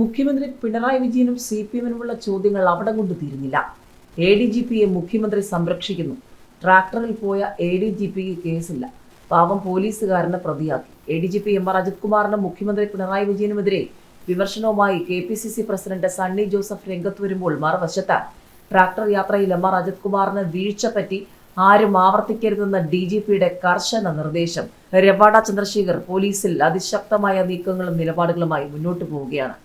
മുഖ്യമന്ത്രി പിണറായി വിജയനും C P എമ്മിനുമുള്ള ചോദ്യങ്ങൾ അവിടെ കൊണ്ട് തീരുന്നില്ല എ ഡി ജി പിയെ മുഖ്യമന്ത്രി സംരക്ഷിക്കുന്നു. ട്രാക്ടറിൽ പോയ എ ഡി ജി പിക്ക് കേസില്ല. പാവം പോലീസുകാരനെ പ്രതിയാക്കി. A D G P M R Ajith മുഖ്യമന്ത്രി പിണറായി വിജയനുമെതിരെ വിമർശനവുമായി K P C C president Sunny Joseph രംഗത്ത് വരുമ്പോൾ മറുവശത്ത് ട്രാക്ടർ യാത്രയിൽ എം ആർ അജിത് കുമാറിന് വീഴ്ച പറ്റി ആരും ആവർത്തിക്കരുതെന്ന ഡി ജി പിയുടെ കർശന നിർദ്ദേശം രവാഡ ചന്ദ്രശേഖർ പോലീസിൽ അതിശക്തമായ നീക്കങ്ങളും നിലപാടുകളുമായി മുന്നോട്ട് പോവുകയാണ്.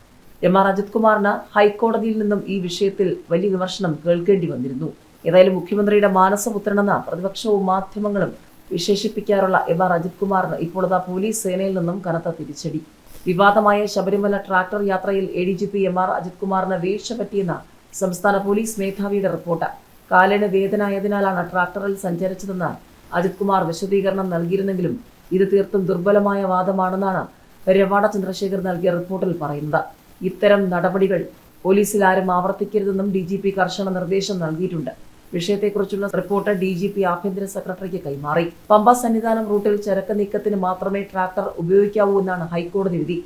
എം ആർ അജിത് കുമാറിന് ഹൈക്കോടതിയിൽ നിന്നും ഈ വിഷയത്തിൽ വലിയ വിമർശനം കേൾക്കേണ്ടി വന്നിരുന്നു. ഏതായാലും മുഖ്യമന്ത്രിയുടെ മാനസപുത്രനെന്ന പ്രതിപക്ഷവും മാധ്യമങ്ങളും വിശേഷിപ്പിക്കാറുള്ള എം ആർ അജിത് കുമാറിന് ഇപ്പോൾ പോലീസ് സേനയിൽ നിന്നും കനത്ത തിരിച്ചടി. വിവാദമായ ശബരിമല ട്രാക്ടർ യാത്രയിൽ A D G P M R Ajith കുമാറിന് വീഴ്ച പറ്റിയെന്ന സംസ്ഥാന പോലീസ് മേധാവിയുടെ റിപ്പോർട്ട്. കാലിന് വേദനയായതിനാലാണ് ട്രാക്ടറിൽ സഞ്ചരിച്ചതെന്ന് അജിത് കുമാർ വിശദീകരണം നൽകിയിരുന്നെങ്കിലും ഇത് തീർത്തും ദുർബലമായ വാദമാണെന്നാണ് രവാഡ ചന്ദ്രശേഖർ നൽകിയ റിപ്പോർട്ടിൽ പറയുന്നത്. ഇത്തരം നടപടികൾ പോലീസിൽ ആരും ആവർത്തിക്കരുതെന്നും ഡി ജി പി കർശന നിർദ്ദേശം നൽകിയിട്ടുണ്ട്. വിഷയത്തെക്കുറിച്ചുള്ള റിപ്പോർട്ട് ഡി ജി പി ആഭ്യന്തര സെക്രട്ടറിക്ക് കൈമാറി. പമ്പ സന്നിധാനം റൂട്ടിൽ ചരക്ക് നീക്കത്തിന് മാത്രമേ ട്രാക്ടർ ഉപയോഗിക്കാവൂ എന്നാണ് ഹൈക്കോടതി വിധി.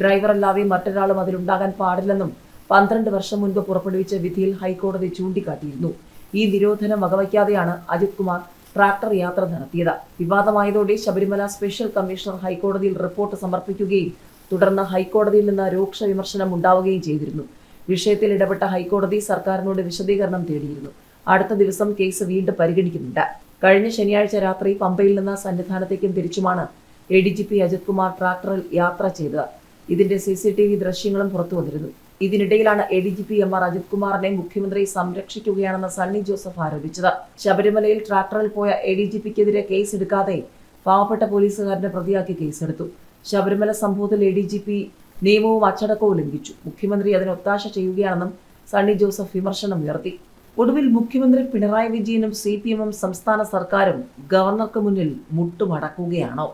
ഡ്രൈവറല്ലാതെ മറ്റൊരാളും അതിലുണ്ടാകാൻ പാടില്ലെന്നും പന്ത്രണ്ട് വർഷം മുൻപ് പുറപ്പെടുവിച്ച വിധിയിൽ ഹൈക്കോടതി ചൂണ്ടിക്കാട്ടിയിരുന്നു. ഈ നിരോധനം വകവയ്ക്കാതെയാണ് അജിത് കുമാർ ട്രാക്ടർ യാത്ര നടത്തിയത്. വിവാദമായതോടെ ശബരിമല സ്പെഷ്യൽ കമ്മീഷണർ ഹൈക്കോടതിയിൽ റിപ്പോർട്ട് സമർപ്പിക്കുകയും തുടർന്ന് ഹൈക്കോടതിയിൽ നിന്ന് രൂക്ഷ വിമർശനം ഉണ്ടാവുകയും ചെയ്തിരുന്നു. വിഷയത്തിൽ ഇടപെട്ട ഹൈക്കോടതി സർക്കാരിനോട് വിശദീകരണം തേടിയിരുന്നു. അടുത്ത ദിവസം കേസ് വീണ്ടും പരിഗണിക്കുന്നുണ്ട്. കഴിഞ്ഞ ശനിയാഴ്ച രാത്രി പമ്പയിൽ നിന്ന് സന്നിധാനത്തേക്കും തിരിച്ചുമാണ് A D G P Ajith Kumar ട്രാക്ടറിൽ യാത്ര ചെയ്തത്. ഇതിന്റെ സി സി ടി വി ദൃശ്യങ്ങളും പുറത്തു വന്നിരുന്നു. ഇതിനിടയിലാണ് A D G P M R Ajith കുമാറിനെ മുഖ്യമന്ത്രി സംരക്ഷിക്കുകയാണെന്ന് സണ്ണി ജോസഫ് ആരോപിച്ചത്. ശബരിമലയിൽ ട്രാക്ടറിൽ പോയ എ ഡി ജി പിക്കെതിരെ കേസ് എടുക്കാതെ പാവപ്പെട്ട പോലീസുകാരനെ പ്രതിയാക്കി കേസെടുത്തു. ശബരിമല സംഭവത്തിൽ എ ഡി ജി പി നിയമവും അച്ചടക്കവും ലംഘിച്ചു. മുഖ്യമന്ത്രി അതിന് ഒത്താശ ചെയ്യുകയാണെന്നും സണ്ണി ജോസഫ് വിമർശനം ഉയർത്തി. ഒടുവിൽ മുഖ്യമന്ത്രി പിണറായി വിജയനും സി പി എമ്മും സംസ്ഥാന സർക്കാരും ഗവർണർക്ക് മുന്നിൽ മുട്ടുമടക്കുകയാണോ?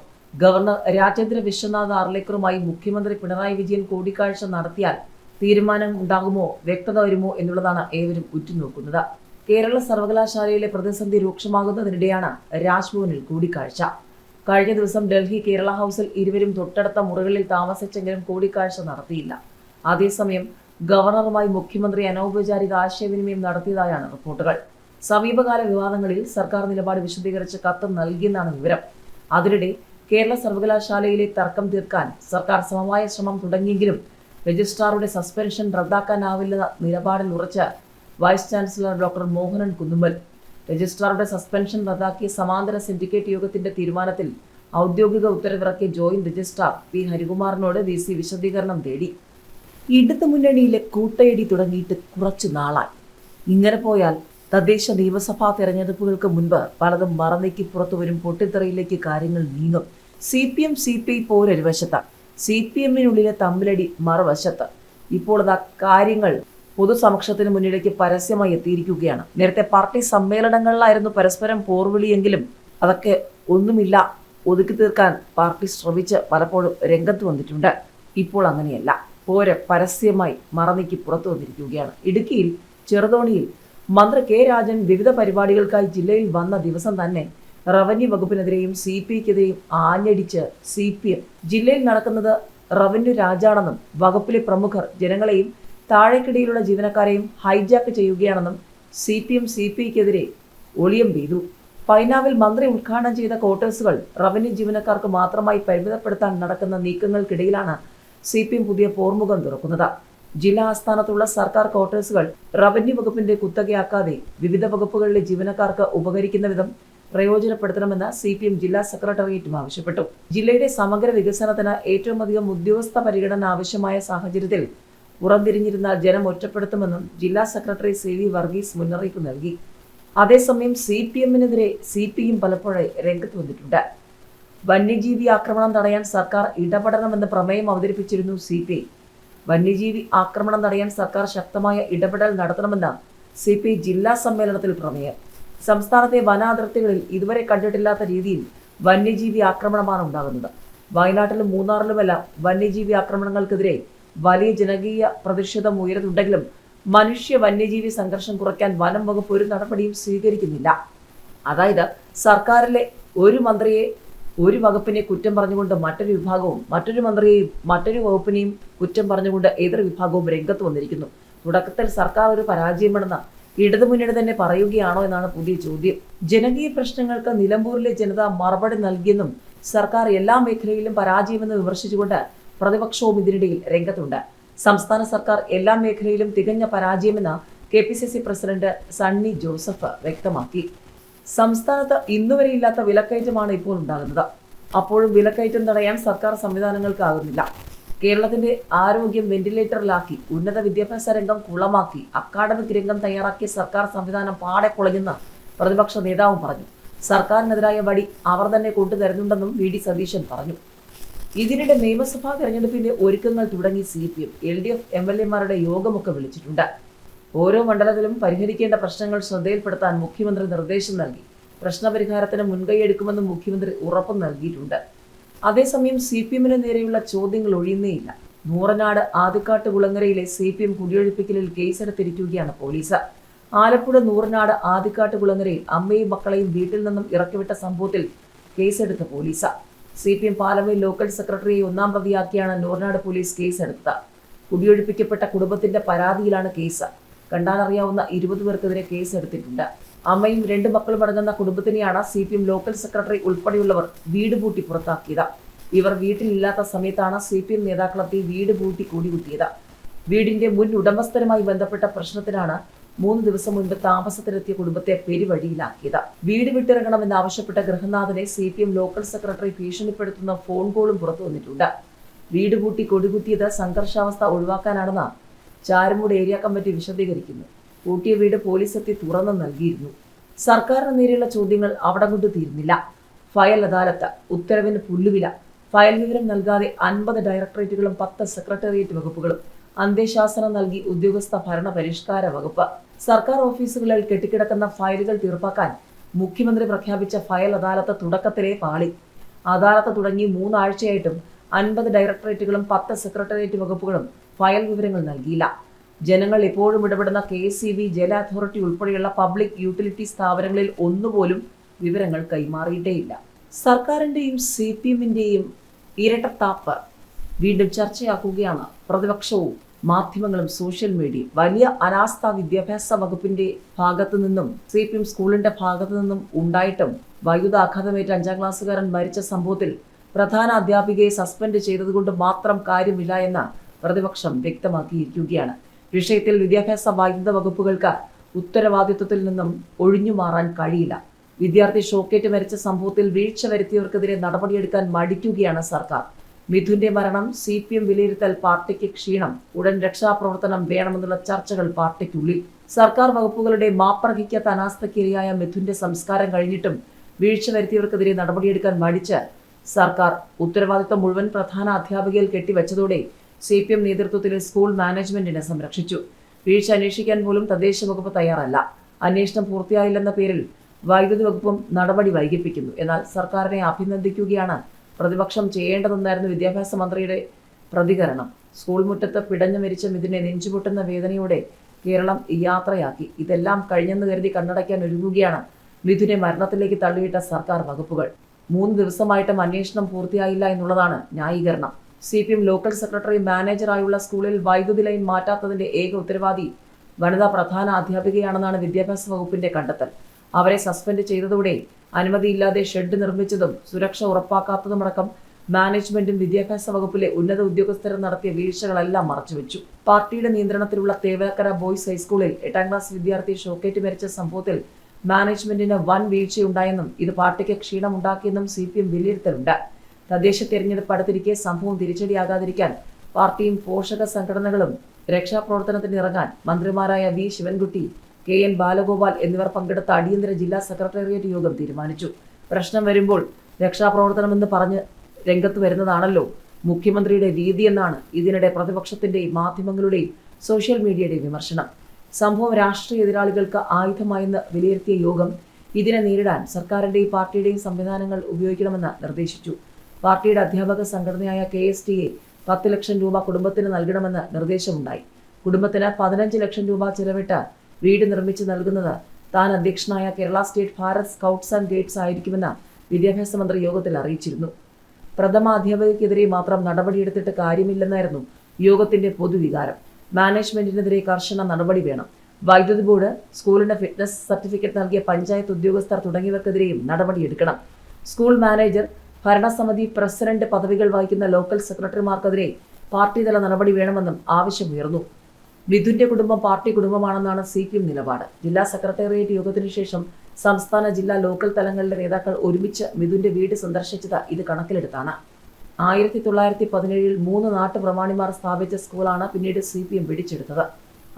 ഗവർണർ രാജേന്ദ്ര വിശ്വനാഥ് ആർലേക്കറുമായി മുഖ്യമന്ത്രി പിണറായി വിജയൻ കൂടിക്കാഴ്ച നടത്തിയാൽ തീരുമാനം ഉണ്ടാകുമോ വ്യക്തത വരുമോ എന്നുള്ളതാണ് ഏവരും ഉറ്റുനോക്കുന്നത്. കേരള സർവകലാശാലയിലെ പ്രതിസന്ധി രൂക്ഷമാകുന്നതിനിടെയാണ് രാജ്ഭവനിൽ കൂടിക്കാഴ്ച. കഴിഞ്ഞ ദിവസം ഡൽഹി കേരള ഹൗസിൽ ഇരുവരും തൊട്ടടുത്ത മുറികളിൽ താമസിച്ചെങ്കിലും കൂടിക്കാഴ്ച നടത്തിയില്ല. അതേസമയം ഗവർണറുമായി മുഖ്യമന്ത്രി അനൗപചാരിക ആശയവിനിമയം നടത്തിയതായാണ് റിപ്പോർട്ടുകൾ. സമീപകാല വിവാദങ്ങളിൽ സർക്കാർ നിലപാട് വിശദീകരിച്ച് കത്ത് നൽകിയെന്നാണ് വിവരം. അതിനിടെ കേരള സർവകലാശാലയിലെ തർക്കം തീർക്കാൻ സർക്കാർ സമവായ ശ്രമം തുടങ്ങിയെങ്കിലും രജിസ്ട്രാറുടെ സസ്പെൻഷൻ റദ്ദാക്കാനാവില്ലെന്ന നിലപാടിൽ ഉറച്ച vice chancellor doctor Mohanan Kunnummal രജിസ്ട്രാറുടെ suspension റദ്ദാക്കിയ സമാന്തര സിൻഡിക്കേറ്റ് യോഗത്തിന്റെ തീരുമാനത്തിൽ ഔദ്യോഗിക ഉത്തരവിറക്കിയ ജോയിന്റ് രജിസ്ട്രാർ പി ഹരികുമാറിനോട് വി സി വിശദീകരണം തേടി. ഇടതു മുന്നണിയിലെ കൂട്ടയടി തുടങ്ങിയിട്ട് കുറച്ചു നാളായി. ഇങ്ങനെ പോയാൽ തദ്ദേശ നിയമസഭാ തെരഞ്ഞെടുപ്പുകൾക്ക് മുൻപ് പലതും മറന്നേക്ക് പുറത്തു വരും പൊട്ടിത്തെറിയിലേക്ക് കാര്യങ്ങൾ നീങ്ങും. C P M C P I പോരൊരു വശത്ത് സി പി എമ്മിനുള്ളിലെ തമ്മിലടി മറുവശത്ത്. ഇപ്പോൾ കാര്യങ്ങൾ പൊതുസമക്ഷത്തിന് മുന്നിലേക്ക് പരസ്യമായി എത്തിയിരിക്കുകയാണ്. നേരത്തെ പാർട്ടി സമ്മേളനങ്ങളിലായിരുന്നു പരസ്പരം പോർവിളിയെങ്കിലും അതൊക്കെ ഒന്നുമില്ല ഒതുക്കി തീർക്കാൻ പാർട്ടി ശ്രമിച്ച് പലപ്പോഴും രംഗത്ത് വന്നിട്ടുണ്ട്. ഇപ്പോൾ അങ്ങനെയല്ല. പോരെ പരസ്യമായി മറന്നിക്ക് പുറത്തു വന്നിരിക്കുകയാണ്. ഇടുക്കിയിൽ ചെറുതോണിയിൽ മന്ത്രി കെ രാജൻ വിവിധ പരിപാടികൾക്കായി ജില്ലയിൽ വന്ന ദിവസം തന്നെ റവന്യൂ വകുപ്പിനെതിരെയും സി പി ഐക്കെതിരെയും ആഞ്ഞടിച്ച് സി പി എം. ജില്ലയിൽ നടക്കുന്നത് റവന്യൂ രാജാണെന്നും വകുപ്പിലെ പ്രമുഖർ ജനങ്ങളെയും താഴേക്കിടയിലുള്ള ജീവനക്കാരെയും hijack ചെയ്യുകയാണെന്നും C P M C P ഐക്കെതിരെ ഒളിയം ചെയ്തു പൈനാവിൽ മന്ത്രി ഉദ്ഘാടനം ചെയ്ത ക്വാർട്ടേഴ്സുകൾ റവന്യൂ ജീവനക്കാർക്ക് മാത്രമായി പരിമിതപ്പെടുത്താൻ നടക്കുന്ന നീക്കങ്ങൾക്കിടയിലാണ് സി പി എം പുതിയ പോർമുഖം തുറക്കുന്നത്. ജില്ലാ ആസ്ഥാനത്തുള്ള സർക്കാർ ക്വാർട്ടേഴ്സുകൾ റവന്യൂ വകുപ്പിന്റെ കുത്തകയാക്കാതെ വിവിധ വകുപ്പുകളിലെ ജീവനക്കാർക്ക് ഉപകരിക്കുന്ന വിധം പ്രയോജനപ്പെടുത്തണമെന്ന് സി പി എം ജില്ലാ സെക്രട്ടേറിയറ്റും ആവശ്യപ്പെട്ടു. ജില്ലയുടെ സമഗ്ര വികസനത്തിന് ഏറ്റവും അധികം ഉദ്യോഗസ്ഥ പരിഗണന ആവശ്യമായ സാഹചര്യത്തിൽ പുറംതിരിഞ്ഞിരുന്നാൽ ജനം ഒറ്റപ്പെടുത്തുമെന്നും ജില്ലാ സെക്രട്ടറി സി വി വർഗീസ് മുന്നറിയിപ്പ് നൽകി. അതേസമയം സി പി എമ്മിനെതിരെ സി പി എം പലപ്പോഴും രംഗത്ത് വന്നിട്ടുണ്ട്. വന്യജീവി ആക്രമണം തടയാൻ സർക്കാർ ഇടപെടണമെന്ന പ്രമേയം അവതരിപ്പിച്ചിരുന്നു സി പി ഐ. വന്യജീവി ആക്രമണം തടയാൻ സർക്കാർ ശക്തമായ ഇടപെടൽ നടത്തണമെന്ന സി പി ഐ ജില്ലാ സമ്മേളനത്തിൽ പ്രമേയം. സംസ്ഥാനത്തെ വനാതിർത്തികളിൽ ഇതുവരെ കണ്ടിട്ടില്ലാത്ത രീതിയിൽ വന്യജീവി ആക്രമണമാണ് ഉണ്ടാകുന്നത്. വയനാട്ടിലും മൂന്നാറിലുമെല്ലാം വന്യജീവി ആക്രമണങ്ങൾക്കെതിരെ വലിയ ജനകീയ പ്രതിഷേധം ഉയരുന്നുണ്ടെങ്കിലും മനുഷ്യ വന്യജീവി സംഘർഷം കുറയ്ക്കാൻ വനം വകുപ്പ് ഒരു നടപടിയും സ്വീകരിക്കുന്നില്ല. അതായത് സർക്കാരിലെ ഒരു മന്ത്രിയെ ഒരു വകുപ്പിനെ കുറ്റം പറഞ്ഞുകൊണ്ട് മറ്റൊരു വിഭാഗവും മറ്റൊരു മന്ത്രിയെയും മറ്റൊരു വകുപ്പിനെയും കുറ്റം പറഞ്ഞുകൊണ്ട് എതിർ വിഭാഗവും രംഗത്ത് വന്നിരിക്കുന്നു. തുടക്കത്തിൽ സർക്കാർ ഒരു പരാജയമെന്ന് ഇടതുമുന്നണി തന്നെ പറയുകയാണോ എന്നാണ് പുതിയ ചോദ്യം. ജനകീയ പ്രശ്നങ്ങൾക്ക് നിലമ്പൂരിലെ ജനത മറുപടി നൽകിയെന്നും സർക്കാർ എല്ലാ മേഖലയിലും പരാജയമെന്ന് വിമർശിച്ചുകൊണ്ട് പ്രതിപക്ഷവും ഇതിനിടയിൽ രംഗത്തുണ്ട്. സംസ്ഥാന സർക്കാർ എല്ലാ മേഖലയിലും തികഞ്ഞ പരാജയമെന്ന് K P C C president Sunny Joseph വ്യക്തമാക്കി. സംസ്ഥാനത്ത് ഇന്നുവരെ ഇല്ലാത്ത വിലക്കയറ്റമാണ് ഇപ്പോൾ ഉണ്ടാകുന്നത്. അപ്പോഴും വിലക്കയറ്റം തടയാൻ സർക്കാർ സംവിധാനങ്ങൾക്കാകുന്നില്ല. കേരളത്തിന്റെ ആരോഗ്യം വെന്റിലേറ്ററിലാക്കി ഉന്നത വിദ്യാഭ്യാസ രംഗം കുളമാക്കി അക്കാഡമിക് രംഗം തയ്യാറാക്കിയ സർക്കാർ സംവിധാനം പാടെ കുളഞ്ഞെന്ന് പ്രതിപക്ഷ നേതാവും പറഞ്ഞു. സർക്കാരിനെതിരായ വടി അവർ തന്നെ കൊണ്ടുതരുന്നുണ്ടെന്നും വി ഡി സതീശൻ പറഞ്ഞു. ഇതിനിടെ നിയമസഭാ തെരഞ്ഞെടുപ്പിന്റെ ഒരുക്കങ്ങൾ തുടങ്ങി C P M L D F M L എമാരുടെ യോഗമൊക്കെ വിളിച്ചിട്ടുണ്ട്. ഓരോ മണ്ഡലത്തിലും പരിഹരിക്കേണ്ട പ്രശ്നങ്ങൾ ശ്രദ്ധയിൽപ്പെടുത്താൻ മുഖ്യമന്ത്രി നിർദ്ദേശം നൽകി. പ്രശ്നപരിഹാരത്തിന് മുൻകൈയെടുക്കുമെന്ന് മുഖ്യമന്ത്രി ഉറപ്പും നൽകിയിട്ടുണ്ട്. അതേസമയം സി പി എമ്മിന് നേരെയുള്ള ചോദ്യങ്ങൾ ഒഴിയുന്നേയില്ല. നൂറനാട് ആദിക്കാട്ട് കുളങ്ങരയിലെ സി പി എം കുടിയൊഴിപ്പിക്കലിൽ കേസെടുത്തിരിക്കുകയാണ് പോലീസ്. ആലപ്പുഴ നൂറനാട് ആദിക്കാട്ട് കുളങ്ങരയിൽ അമ്മയും മക്കളെയും വീട്ടിൽ നിന്നും ഇറക്കിവിട്ട സംഭവത്തിൽ കേസെടുത്ത പോലീസ്. സി പി എം പാലമയിൽ ലോക്കൽ സെക്രട്ടറിയെ ഒന്നാം പ്രതിയാക്കിയാണ് നൂറനാട് പോലീസ് കേസ് എടുത്തത് കുടിയൊഴിപ്പിക്കപ്പെട്ട കുടുംബത്തിന്റെ പരാതിയിലാണ് കേസ്. കണ്ടാലറിയാവുന്ന ഇരുപത് പേർക്കെതിരെ കേസെടുത്തിട്ടുണ്ട്. അമ്മയും രണ്ട് മക്കളും അടങ്ങുന്ന കുടുംബത്തിനെയാണ് C P M local secretary ഉൾപ്പെടെയുള്ളവർ വീട് പൂട്ടി പുറത്താക്കിയത്. ഇവർ വീട്ടിലില്ലാത്ത സമയത്താണ് സി പി എം നേതാക്കളെത്തി വീട് പൂട്ടി കൂടികുത്തിയത്. വീടിന്റെ മുൻ ഉടമസ്ഥരുമായി ബന്ധപ്പെട്ട പ്രശ്നത്തിനാണ് മൂന്ന് ദിവസം മുൻപ് താമസത്തിലെത്തിയ കുടുംബത്തെ പെരുവഴിയിലാക്കിയത്. വീട് വിട്ടിറങ്ങണമെന്നാവശ്യപ്പെട്ട ഗൃഹനാഥനെ C P M local secretary ഭീഷണിപ്പെടുത്തുന്ന phone കോളും പുറത്തു വന്നിട്ടുണ്ട്. വീട് പൂട്ടി കൊടികുത്തിയത് സംഘർഷാവസ്ഥ ഒഴിവാക്കാനാണെന്ന് ചാരമൂട് ഏരിയ കമ്മിറ്റി വിശദീകരിക്കുന്നു. പൂട്ടിയ വീട് പോലീസ് എത്തി തുറന്നു നൽകിയിരുന്നു. സർക്കാരിന് നേരെയുള്ള ചോദ്യങ്ങൾ അവിടെ കൊണ്ട് തീരുന്നില്ല. ഫയൽ അദാലത്ത്. ഉത്തരവിന് പുല്ലുവില ഫയൽ വിവരം നൽകാതെ അൻപത് ഡയറക്ടറേറ്റുകളും പത്ത് സെക്രട്ടേറിയറ്റ് വകുപ്പുകളും അന്ത്യശാസനം നൽകി ഉദ്യോഗസ്ഥ ഭരണ പരിഷ്കാര വകുപ്പ്. സർക്കാർ ഓഫീസുകളിൽ കെട്ടിക്കിടക്കുന്ന ഫയലുകൾ തീർപ്പാക്കാൻ മുഖ്യമന്ത്രി പ്രഖ്യാപിച്ച ഫയൽ അദാലത്ത് തുടക്കത്തിലെ പാളി. അദാലത്ത് തുടങ്ങി മൂന്നാഴ്ചയായിട്ടും അൻപത് ഡയറക്ടറേറ്റുകളും പത്ത് സെക്രട്ടേറിയറ്റ് വകുപ്പുകളും ഫയൽ വിവരങ്ങൾ നൽകിയില്ല. ജനങ്ങൾ ഇപ്പോഴും ഇടപെടുന്ന കെ സി ബി ജല അതോറിറ്റി ഉൾപ്പെടെയുള്ള പബ്ലിക് യൂട്ടിലിറ്റി സ്ഥാപനങ്ങളിൽ ഒന്നുപോലും വിവരങ്ങൾ കൈമാറിയിട്ടേയില്ല. സർക്കാരിന്റെയും സി പി എമ്മിന്റെയും ഇരട്ടത്താപ്പ്. വീണ്ടും ചർച്ചയാക്കുകയാണ് പ്രതിപക്ഷവും മാധ്യമങ്ങളും സോഷ്യൽ മീഡിയയും വലിയ അനാസ്ഥ വിദ്യാഭ്യാസ വകുപ്പിന്റെ ഭാഗത്തു നിന്നും സി പി എം സ്കൂളിന്റെ ഭാഗത്തു നിന്നും ഉണ്ടായിട്ടും വൈദ്യുത ആഘാതമേറ്റ് അഞ്ചാം ക്ലാസ്സുകാരൻ മരിച്ച സംഭവത്തിൽ പ്രധാന അധ്യാപികയെ സസ്പെൻഡ് ചെയ്തതുകൊണ്ട് മാത്രം കാര്യമില്ല എന്ന് പ്രതിപക്ഷം വ്യക്തമാക്കിയിരിക്കുകയാണ്. വിഷയത്തിൽ വിദ്യാഭ്യാസ വൈദ്യുത വകുപ്പുകൾക്ക് ഉത്തരവാദിത്വത്തിൽ നിന്നും ഒഴിഞ്ഞു മാറാൻ കഴിയില്ല. വിദ്യാർത്ഥി ഷോക്കേറ്റ് മരിച്ച സംഭവത്തിൽ വീഴ്ച വരുത്തിയവർക്കെതിരെ നടപടിയെടുക്കാൻ മടിക്കുകയാണ് സർക്കാർ. മിഥുന്റെ മരണം സി പി എം വിലയിരുത്തൽ പാർട്ടിക്ക് ക്ഷീണം. ഉടൻ രക്ഷാപ്രവർത്തനം വേണമെന്നുള്ള ചർച്ചകൾ പാർട്ടിക്കുള്ളിൽ. സർക്കാർ വകുപ്പുകളുടെ മാപ്പർഹിക്കാത്ത അനാസ്ഥക്കിരയായ മിഥുന്റെ സംസ്കാരം കഴിഞ്ഞിട്ടും വീഴ്ച വരുത്തിയവർക്കെതിരെ നടപടിയെടുക്കാൻ മടിച്ച് സർക്കാർ ഉത്തരവാദിത്തം മുഴുവൻ പ്രധാന അധ്യാപികയിൽ കെട്ടിവെച്ചതോടെ സി പി എം നേതൃത്വത്തിലെ സ്കൂൾ മാനേജ്മെന്റിനെ സംരക്ഷിച്ചു. വീഴ്ച അന്വേഷിക്കാൻ പോലും തദ്ദേശ വകുപ്പ് തയ്യാറല്ല. അന്വേഷണം പൂർത്തിയായില്ലെന്ന പേരിൽ വൈദ്യുതി വകുപ്പും നടപടി വൈകിപ്പിക്കുന്നു. എന്നാൽ സർക്കാരിനെ അഭിനന്ദിക്കുകയാണ് പ്രതിപക്ഷം ചെയ്യേണ്ടതെന്നായിരുന്നു വിദ്യാഭ്യാസ മന്ത്രിയുടെ പ്രതികരണം. സ്കൂൾ മുറ്റത്ത് പിടഞ്ഞു മരിച്ച മിഥുനെ നെഞ്ചുപൊട്ടുന്ന വേദനയോടെ കേരളം യാത്രയാക്കി. ഇതെല്ലാം കഴിഞ്ഞെന്ന് കരുതി കണ്ണടയ്ക്കാൻ ഒരുങ്ങുകയാണ് മിഥുനെ മരണത്തിലേക്ക് തള്ളിയിട്ട സർക്കാർ വകുപ്പുകൾ. മൂന്ന് ദിവസമായിട്ടും അന്വേഷണം പൂർത്തിയായില്ല എന്നുള്ളതാണ് ന്യായീകരണം. C P M local secretary മാനേജറായുള്ള സ്കൂളിൽ വൈദ്യുതി ലൈൻ മാറ്റാത്തതിന്റെ ഏക ഉത്തരവാദി വനിതാ പ്രധാന അധ്യാപികയാണെന്നാണ് വിദ്യാഭ്യാസ വകുപ്പിന്റെ കണ്ടെത്തൽ. അവരെ സസ്പെൻഡ് ചെയ്തതോടെ അനുമതിയില്ലാതെ ഷെഡ് നിർമ്മിച്ചതും സുരക്ഷ ഉറപ്പാക്കാത്തതുമടക്കം മാനേജ്മെന്റും വിദ്യാഭ്യാസ വകുപ്പിലെ ഉന്നത ഉദ്യോഗസ്ഥരും നടത്തിയ വീഴ്ചകളെല്ലാം മറച്ചുവെച്ചു. പാർട്ടിയുടെ നിയന്ത്രണത്തിലുള്ള തേവേക്കര ബോയ്സ് ഹൈസ്കൂളിൽ എട്ടാം ക്ലാസ് വിദ്യാർത്ഥി ഷോക്കേറ്റ് മരിച്ച സംഭവത്തിൽ മാനേജ്മെന്റിന് വൻ വീഴ്ചയുണ്ടായെന്നും ഇത് പാർട്ടിക്ക് ക്ഷീണമുണ്ടാക്കിയെന്നും സി പി എം വിലയിരുത്തലുണ്ട്. തദ്ദേശ തെരഞ്ഞെടുപ്പ് അടുത്തിരിക്കെ സംഭവം തിരിച്ചടിയാകാതിരിക്കാൻ പാർട്ടിയും പോഷക സംഘടനകളും രക്ഷാപ്രവർത്തനത്തിന് ഇറങ്ങാൻ മന്ത്രിമാരായ V. Sivankutty K N Balagopal എന്നിവർ പങ്കെടുത്ത അടിയന്തര ജില്ലാ സെക്രട്ടേറിയറ്റ് യോഗം തീരുമാനിച്ചു. പ്രശ്നം വരുമ്പോൾ രക്ഷാപ്രവർത്തനമെന്ന് പറഞ്ഞ് രംഗത്ത് വരുന്നതാണല്ലോ മുഖ്യമന്ത്രിയുടെ രീതിയെന്നാണ് ഇതിനിടെ പ്രതിപക്ഷത്തിന്റെയും മാധ്യമങ്ങളുടെയും സോഷ്യൽ മീഡിയയുടെയും വിമർശനം. സംഭവം രാഷ്ട്രീയ എതിരാളികൾക്ക് ആയുധമായെന്ന് വിലയിരുത്തിയ യോഗം ഇതിനെ നേരിടാൻ സർക്കാരിന്റെയും പാർട്ടിയുടെയും സംവിധാനങ്ങൾ ഉപയോഗിക്കണമെന്ന് നിർദ്ദേശിച്ചു. പാർട്ടിയുടെ അധ്യാപക സംഘടനയായ കെ എസ് ടി എ പത്ത് ലക്ഷം രൂപ കുടുംബത്തിന് നൽകണമെന്ന് നിർദ്ദേശമുണ്ടായി. കുടുംബത്തിന് പതിനഞ്ച് ലക്ഷം രൂപ ചിലവിട്ട് വീട് നിർമ്മിച്ച് നൽകുന്നത്. താൻ അധ്യക്ഷനായ Kerala state Bharat scouts and guides ആയിരിക്കുമെന്ന് വിദ്യാഭ്യാസ മന്ത്രി യോഗത്തിൽ അറിയിച്ചിരുന്നു. പ്രഥമ അധ്യാപകർക്കെതിരെ മാത്രം നടപടിയെടുത്തിട്ട് കാര്യമില്ലെന്നായിരുന്നു യോഗത്തിന്റെ പൊതുവികാരം. മാനേജ്മെന്റിനെതിരെ കർശന നടപടി വേണം. വൈദ്യുതി ബോർഡ് സ്കൂളിന് ഫിറ്റ്നസ് സർട്ടിഫിക്കറ്റ് നൽകിയ പഞ്ചായത്ത് ഉദ്യോഗസ്ഥർ തുടങ്ങിയവർക്കെതിരെയും നടപടിയെടുക്കണം. സ്കൂൾ മാനേജർ ഭരണസമിതി പ്രസിഡന്റ് പദവികൾ വഹിക്കുന്ന ലോക്കൽ സെക്രട്ടറിമാർക്കെതിരെ പാർട്ടിതല നടപടി വേണമെന്നും ആവശ്യമുയർന്നു. മിഥുന്റെ കുടുംബം പാർട്ടി കുടുംബമാണെന്നാണ് സി പി എം നിലപാട്. ജില്ലാ സെക്രട്ടേറിയറ്റ് യോഗത്തിനു ശേഷം സംസ്ഥാന ജില്ലാ ലോക്കൽ തലങ്ങളിലെ നേതാക്കൾ ഒരുമിച്ച് മിഥുന്റെ വീട് സന്ദർശിച്ചത് ഇത് കണക്കിലെടുത്താണ്. ആയിരത്തി തൊള്ളായിരത്തി പതിനേഴിൽ മൂന്ന് നാട്ടുപ്രമാണിമാർ സ്ഥാപിച്ച സ്കൂളാണ് പിന്നീട് സി പി എം പിടിച്ചെടുത്തത്.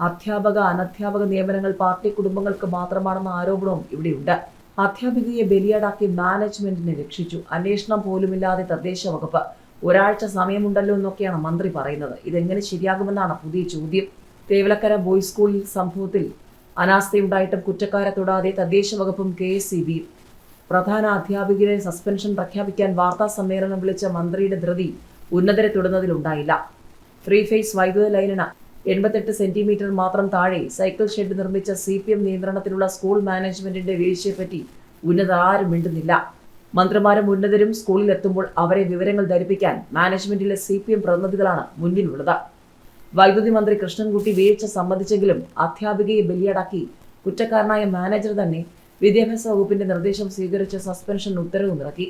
അധ്യാപക അനധ്യാപക നിയമനങ്ങൾ പാർട്ടി കുടുംബങ്ങൾക്ക് മാത്രമാണെന്ന ആരോപണവും ഇവിടെയുണ്ട്. അധ്യാപികയെ ബലിയാടാക്കി മാനേജ്മെന്റിനെ രക്ഷിച്ചു. അന്വേഷണം പോലുമില്ലാതെ തദ്ദേശ വകുപ്പ്. ഒരാഴ്ച സമയമുണ്ടല്ലോ എന്നൊക്കെയാണ് മന്ത്രി പറയുന്നത്. ഇതെങ്ങനെ ശരിയാകുമെന്നാണ് പുതിയ ചോദ്യം. തേവലക്കര ബോയ്സ് സ്കൂളിൽ സംഭവത്തിൽ അനാസ്ഥയുണ്ടായിട്ടും കുറ്റക്കാരെ തൊടാതെ തദ്ദേശ വകുപ്പും കെ എസ് ബിയും പ്രധാന അധ്യാപികരെ സസ്പെൻഷൻ പ്രഖ്യാപിക്കാൻ വാർത്താ സമ്മേളനം വിളിച്ച മന്ത്രിയുടെ ധൃതി ഉന്നതരെ തൊടുന്നതിലുണ്ടായില്ല ഫ്രീ ഫേസ് വൈദ്യുത ലൈനിന് എൺപത്തെട്ട് സെന്റിമീറ്റർ മാത്രം താഴെ സൈക്കിൾ ഷെഡ് നിർമ്മിച്ച സി പി എം നിയന്ത്രണത്തിലുള്ള സ്കൂൾ മാനേജ്മെന്റിന്റെ വീഴ്ചയെപ്പറ്റി ഉന്നത ആരും മിണ്ടുന്നില്ല. മന്ത്രിമാരും ഉന്നതരും സ്കൂളിലെത്തുമ്പോൾ അവരെ വിവരങ്ങൾ ധരിപ്പിക്കാൻ മാനേജ്മെന്റിലെ സി പി എം പ്രതിനിധികളാണ് മുന്നിലുള്ളത്. വൈദ്യുതി മന്ത്രി കൃഷ്ണൻകുട്ടി വീഴ്ച സമ്മതിച്ചെങ്കിലും അധ്യാപികയെ ബലിയടക്കി. കുറ്റക്കാരനായ മാനേജർ തന്നെ വിദ്യാഭ്യാസ വകുപ്പിന്റെ നിർദ്ദേശം സ്വീകരിച്ച സസ്പെൻഷൻ ഉത്തരവും ഇറക്കി.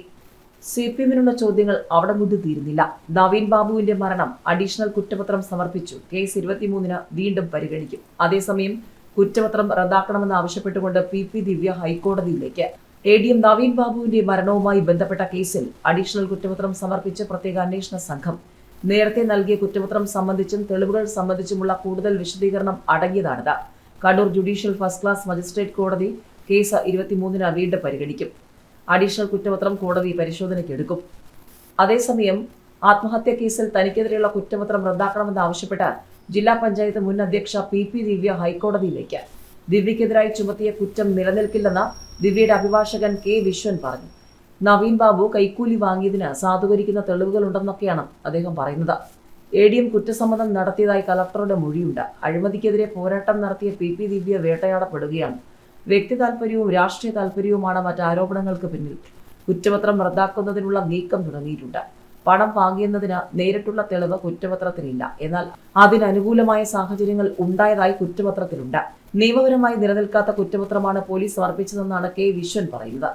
സി പി എമ്മിനുള്ള ചോദ്യങ്ങൾ അവിടെ കൊണ്ട് തീരുന്നില്ല നവീൻ ബാബുവിന്റെ മരണം അഡീഷണൽ കുറ്റപത്രം സമർപ്പിച്ചു. കേസ് ഇരുപത്തിമൂന്നിന് വീണ്ടും പരിഗണിക്കും. അതേസമയം കുറ്റപത്രം റദ്ദാക്കണമെന്ന് ആവശ്യപ്പെട്ടുകൊണ്ട് പി പി ദിവ്യ ഹൈക്കോടതിയിലേക്ക്. എ ഡി എം നവീൻ ബാബുവിന്റെ മരണവുമായി ബന്ധപ്പെട്ട കേസിൽ അഡീഷണൽ കുറ്റപത്രം സമർപ്പിച്ച് പ്രത്യേക അന്വേഷണ സംഘം നേരത്തെ നൽകിയ കുറ്റപത്രം സംബന്ധിച്ചും തെളിവുകൾ സംബന്ധിച്ചുമുള്ള കൂടുതൽ വിശദീകരണം അടങ്ങിയതാണിത്. Kannur judicial first class magistrate കോടതി കേസ് ഇരുപത്തിമൂന്നിന് വീണ്ടും പരിഗണിക്കും. അഡീഷണൽ കുറ്റപത്രം കോടതി പരിശോധനയ്ക്ക് എടുക്കും അതേസമയം ആത്മഹത്യ കേസിൽ തനിക്കെതിരെയുള്ള കുറ്റപത്രം റദ്ദാക്കണമെന്ന് ആവശ്യപ്പെട്ട് ജില്ലാ പഞ്ചായത്ത് മുൻ അധ്യക്ഷ പി പി ദിവ്യ ഹൈക്കോടതിയിലേക്ക് ദിവ്യക്കെതിരായി ചുമത്തിയ കുറ്റം നിലനിൽക്കില്ലെന്ന് ദിവ്യയുടെ അഭിഭാഷകൻ കെ വിശ്വൻ പറഞ്ഞു. നവീൻ ബാബു കൈക്കൂലി വാങ്ങിയതിന് സാധൂകരിക്കുന്ന തെളിവുകളുണ്ടെന്നൊക്കെയാണ് അദ്ദേഹം പറയുന്നത്. എ ഡി എം കുറ്റസമ്മതം നടത്തിയതായി കലക്ടറുടെ മൊഴിയുണ്ട്. അഴിമതിക്കെതിരെ പോരാട്ടം നടത്തിയ പി പി ദിവ്യ വേട്ടയാടപ്പെടുകയാണ്. വ്യക്തി താല്പര്യവും രാഷ്ട്രീയ താല്പര്യവുമാണ് മറ്റ് ആരോപണങ്ങൾക്ക് പിന്നിൽ. കുറ്റപത്രം റദ്ദാക്കുന്നതിനുള്ള നീക്കം തുടങ്ങിയിട്ടുണ്ട്. പണം വാങ്ങിയെന്നതിന് നേരിട്ടുള്ള തെളിവ് കുറ്റപത്രത്തിലില്ല. എന്നാൽ അതിനനുകൂലമായ സാഹചര്യങ്ങൾ ഉണ്ടായതായി കുറ്റപത്രത്തിലുണ്ട്. നിയമപരമായി നിലനിൽക്കാത്ത കുറ്റപത്രമാണ് പോലീസ് സമർപ്പിച്ചതെന്നാണ് കെ വിശ്വൻ പറയുന്നത്.